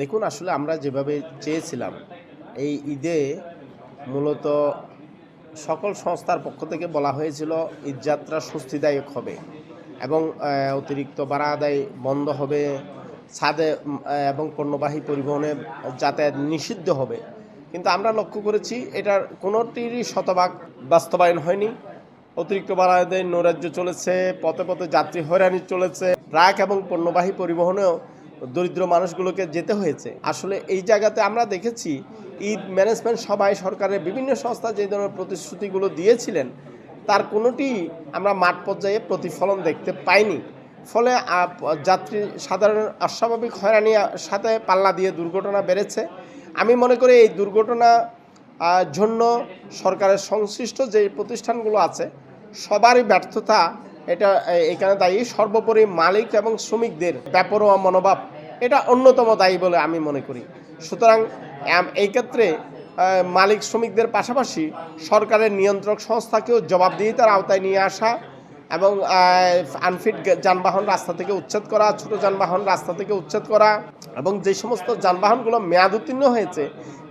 দেখুন, আসলে আমরা যেভাবে চেয়েছিলাম, এই ঈদে মূলত সকল সংস্থার পক্ষ থেকে বলা হয়েছিল ঈদযাত্রা স্বস্তিদায়ক হবে এবং অতিরিক্ত ভাড়া আদায় বন্ধ হবে, ছাদে এবং পণ্যবাহী পরিবহনে যাতায়াত নিষিদ্ধ হবে। কিন্তু আমরা লক্ষ্য করেছি, এটার কোনোটিরই শতভাগ বাস্তবায়ন হয়নি। অতিরিক্ত ভাড়া আদায় নৈরাজ্য চলেছে, পথে পথে যাত্রী হয়রানি চলেছে, ট্রাক এবং পণ্যবাহী পরিবহনেও দরিদ্র মানুষগুলোকে যেতে হয়েছে। আসলে এই জায়গাতে আমরা দেখেছি, ঈদ ম্যানেজমেন্ট সবাই সরকারের বিভিন্ন সংস্থা যে ধরনের প্রতিশ্রুতিগুলো দিয়েছিলেন, তার কোনোটি আমরা মাঠ পর্যায়ে প্রতিফলন দেখতে পাইনি। ফলে যাত্রী সাধারণ অস্বাভাবিক হয়রানির সাথে পাল্লা দিয়ে দুর্ঘটনা বেড়েছে। আমি মনে করি এই দুর্ঘটনা জন্য সরকারের সংশ্লিষ্ট যে প্রতিষ্ঠানগুলো আছে, সবারই ব্যর্থতা এটা এখানে দায়ী সর্বোপরি মালিক এবং শ্রমিকদের ব্যাপরোয়া মনোভাব, এটা অন্যতম দায়ী বলে আমি মনে করি। সুতরাং এই ক্ষেত্রে মালিক শ্রমিকদের পাশাপাশি সরকারের নিয়ন্ত্রক সংস্থাকেও জবাবদিহিতার আওতায় নিয়ে আসা এবং আনফিট যানবাহন রাস্তা থেকে উচ্ছেদ করা, ছোট যানবাহন রাস্তা থেকে উচ্ছেদ করা এবং যে সমস্ত যানবাহনগুলো মেয়াদ উত্তীর্ণ হয়েছে,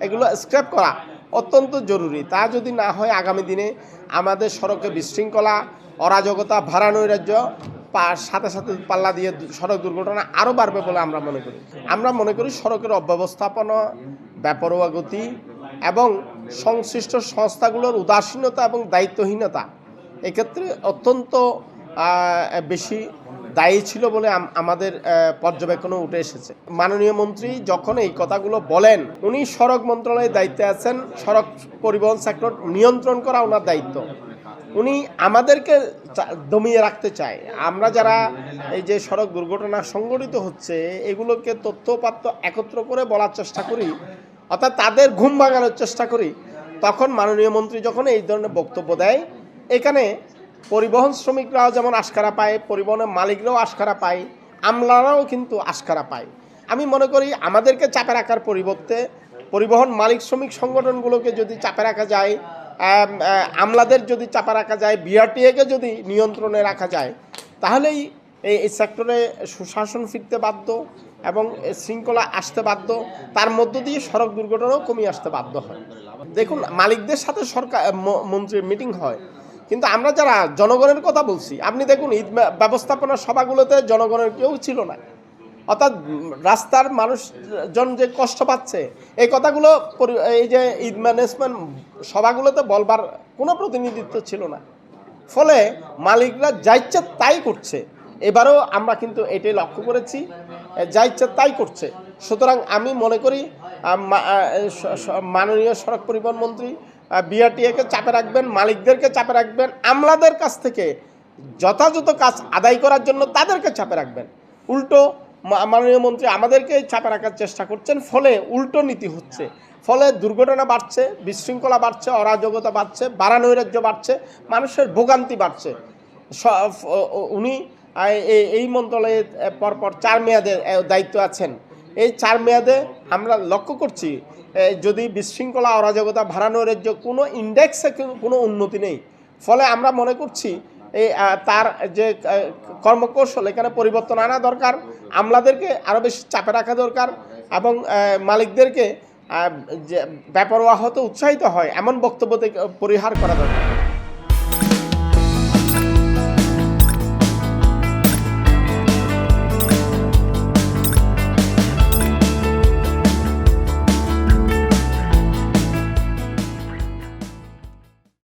এগুলো স্ক্র্যাপ করা অত্যন্ত জরুরি। তা যদি না হয়, আগামী দিনে আমাদের সড়কে বিশৃঙ্খলা, অরাজকতা ভাড়া নৈরাজ্য সাথে সাথে পাল্লা দিয়ে সড়ক দুর্ঘটনা আরও বাড়বে বলে আমরা মনে করি। আমরা মনে করি সড়কের অব্যবস্থাপনা বেপরোয়া গতি এবং সংশ্লিষ্ট সংস্থাগুলোর উদাসীনতা এবং দায়িত্বহীনতা এক্ষেত্রে অত্যন্ত বেশি দায়ী ছিল বলে আমাদের আহ, পর্যবেক্ষণে উঠে এসেছে। মাননীয় মন্ত্রী যখন এই কথাগুলো বলেন উনি সড়ক মন্ত্রণালয়ের দায়িত্বে আছেন সড়ক পরিবহন সেক্টর নিয়ন্ত্রণ করা ওনার দায়িত্ব। উনি আমাদেরকে দমিয়ে রাখতে চায়। আমরা যারা এই যে সড়ক দুর্ঘটনা সংঘটিত হচ্ছে এগুলোকে তথ্যপাত্র একত্র করে বলার চেষ্টা করি অর্থাৎ তাদের ঘুম ভাঙানোর চেষ্টা করি তখন মাননীয় মন্ত্রী যখন এই ধরনের বক্তব্য দেয় এখানে পরিবহন শ্রমিকরাও যেমন আশকারা পায়, পরিবহনের মালিকরাও আশকারা পায়, আমলারাও কিন্তু আশকারা পায়। আমি মনে করি আমাদেরকে চাপে রাখার পরিবর্তে পরিবহন মালিক শ্রমিক সংগঠনগুলোকে যদি চাপে রাখা যায় আমলাদের যদি চাপে রাখা যায়, বিআরটিএকে যদি নিয়ন্ত্রণে রাখা যায়, তাহলেই এই সেক্টরে সুশাসন ফিরতে বাধ্য এবং শৃঙ্খলা আসতে বাধ্য। তার মধ্য দিয়ে সড়ক দুর্ঘটনাও কমিয়ে আসতে বাধ্য হয়। দেখুন, মালিকদের সাথে সরকার মন্ত্রীর মিটিং হয়। কিন্তু আমরা যারা জনগণের কথা বলছি, আপনি দেখুন, ঈদ ব্যবস্থাপনা সভাগুলোতে জনগণের কেউ ছিল না। অর্থাৎ রাস্তার মানুষজন যে কষ্ট পাচ্ছে, এই কথাগুলো এই যে ঈদ ম্যানেজমেন্ট সভাগুলোতে বলবার কোনো প্রতিনিধিত্ব ছিল না। ফলে মালিকরা যা ইচ্ছা তাই করছে। এবারও আমরা কিন্তু এটাই লক্ষ্য করেছি যা ইচ্ছা তাই করছে। সুতরাং আমি মনে করি মাননীয় সড়ক পরিবহন মন্ত্রী বিআরটিএকে চাপে রাখবেন, মালিকদেরকে চাপে রাখবেন, আমলাদের কাছ থেকে যথাযথ কাজ আদায় করার জন্য তাদেরকে চাপে রাখবেন। উল্টো মাননীয় মন্ত্রী আমাদেরকে চাপে রাখার চেষ্টা করছেন, ফলে উল্টো নীতি হচ্ছে। ফলে দুর্ঘটনা বাড়ছে, বিশৃঙ্খলা বাড়ছে, অরাজকতা বাড়ছে, বাড়ানৈরাজ্য বাড়ছে, মানুষের ভোগান্তি বাড়ছে। উনি এই- মন্ত্রণালয়ে পরপর চার মেয়াদের দায়িত্ব আছেন। এই চার মেয়াদে আমরা লক্ষ্য করছি যদি বিশৃঙ্খলা অরাজকতা ভাড়ানো রাজ্য কোনো ইন্ডেক্সে কোনো উন্নতি নেই। ফলে আমরা মনে করছি এই তার যে কর্মকৌশল, এখানে পরিবর্তন আনা দরকার, আমলাদেরকে আরও বেশি চাপে রাখা দরকার এবং মালিকদেরকে যে ব্যাপারওয়া হতে উৎসাহিত হয়, এমন বক্তব্য থেকে, পরিহার করা দরকার।